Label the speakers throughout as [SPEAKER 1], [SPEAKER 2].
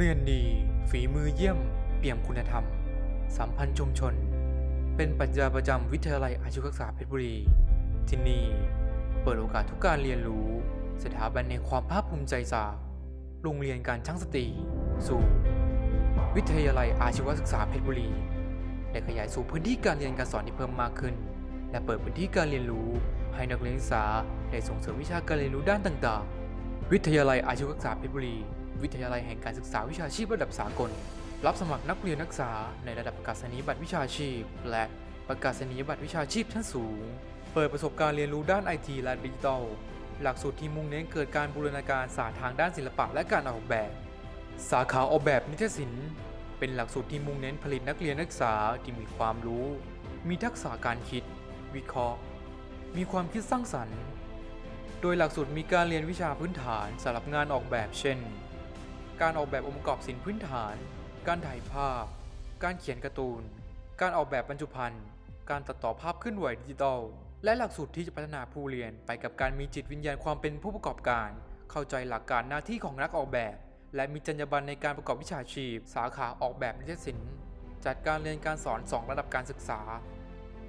[SPEAKER 1] เรียนดี ฝีมือเยี่ยม เปี่ยมคุณธรรม สัมพันธ์ชุมชน เป็นปรัชญาประจำวิทยาลัยอาชีวศึกษาเพชรบุรี ที่นี่เปิดโอกาสทุกการเรียนรู้ สถาบันแห่งความภาคภูมิใจจากโรงเรียนการช่างสตรีสู่ วิทยาลัยอาชีวศึกษาเพชรบุรีได้ขยายสู่พื้นที่การเรียนการสอนที่เพิ่มมากขึ้น และเปิดพื้นที่การเรียนรู้ให้นักเรียนศึกษาได้ส่งเสริมวิชาการเรียนรู้ด้านต่างๆ วิทยาลัยอาชีวศึกษาเพชรบุรี วิทยาลัยแห่งการศึกษาวิชาชีพระดับสากล รับสมัครนักเรียนนักศึกษาในระดับประกาศนียบัตรวิชาชีพ และประกาศนียบัตรวิชาชีพชั้นสูง เปิดประสบการณ์เรียนรู้ด้านไอทีและดิจิทัล หลักสูตรที่มุ่งเน้นเกิดการบูรณาการศาสตร์ทางด้านศิลปะและการออกแบบ สาขาออกแบบนิเทศศิลป์ เป็นหลักสูตรที่มุ่งเน้นผลิตนักเรียนนักศึกษาที่มีความรู้ มีทักษะการคิด วิเคราะห์ มีความคิดสร้างสรรค์ โดยหลักสูตรมีการเรียนวิชาพื้นฐานสำหรับงานออกแบบเช่น การออกแบบองค์ประกอบศิลป์พื้นฐาน การถ่ายภาพ การเขียนการ์ตูน การออกแบบบรรจุภัณฑ์ การตัดต่อภาพเคลื่อนไหวดิจิทัล และหลักสูตรที่จะพัฒนาผู้เรียนไปกับการมีจิตวิญญาณความเป็นผู้ประกอบการ เข้าใจหลักการหน้าที่ของนักออกแบบ และมีจรรยาบรรณในการประกอบวิชาชีพ สาขาออกแบบนิเทศศิลป์ จัดการเรียนการสอน 2 ระดับการศึกษา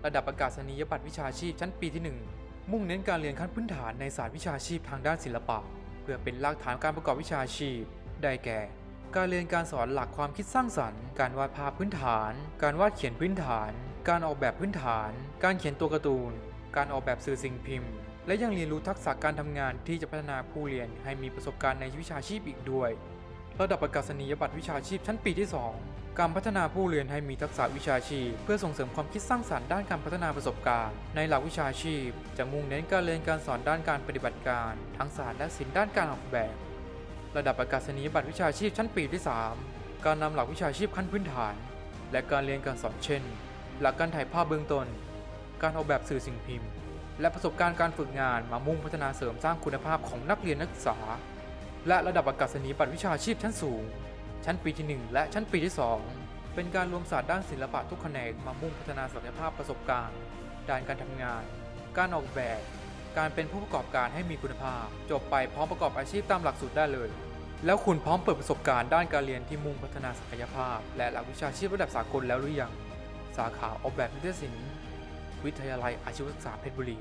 [SPEAKER 1] ระดับประกาศนียบัตรวิชาชีพชั้นปีที่ 1 มุ่งเน้นการเรียนขั้นพื้นฐานในศาสตร์วิชาชีพทางด้านศิลปะ เพื่อเป็นรากฐานการประกอบวิชาชีพ ได้แก่ การเรียนการสอนหลักความคิดสร้างสรรค์ การวาดภาพพื้นฐาน การวาดเขียนพื้นฐาน การออกแบบพื้นฐาน การเขียนตัวการ์ตูน การออกแบบสื่อสิ่งพิมพ์ และยังเรียนรู้ทักษะการทำงานที่จะพัฒนาผู้เรียนให้มีประสบการณ์ในวิชาชีพอีกด้วย ระดับประกาศนียบัตรวิชาชีพชั้นปีที่ 2การพัฒนาผู้เรียนให้มีทักษะวิชาชีพ เพื่อส่งเสริมความคิดสร้างสรรค์ด้านการพัฒนาประสบการณ์ ในหลักวิชาชีพ จะมุ่งเน้นการเรียนการสอนด้านการปฏิบัติการ ทั้งศาสตร์และศิลป์ด้านการออกแบบ ระดับประกาศนียบัตรวิชาชีพชั้นปีที่ 3 การนำหลักวิชาชีพขั้นพื้นฐาน และการเรียนการสอนเช่น หลักการถ่ายภาพเบื้องต้น การออกแบบสื่อสิ่งพิมพ์ และประสบการณ์การฝึกงานมามุ่งพัฒนาเสริมสร้างคุณภาพของนักเรียนนักศึกษา และระดับประกาศนียบัตรวิชาชีพชั้นสูง ชั้นปีที่ 1 และชั้นปีที่ 2 เป็นการรวมศาสตร์ด้านศิลปะทุกแขนงมามุ่งพัฒนาศักยภาพประสบการณ์ ด้านการทำงาน การออกแบบการเป็นผู้ประกอบการให้มีคุณภาพ จบไปพร้อมประกอบอาชีพตามหลักสูตรได้เลย แล้วคุณพร้อมเปิดประสบการณ์ด้านการเรียนที่มุ่งพัฒนาศักยภาพ และหลักวิชาชีพระดับสากลแล้วหรือยัง สาขาออกแบบนิเทศศิลป์ วิทยาลัยอาชีวศึกษาเพชรบุรี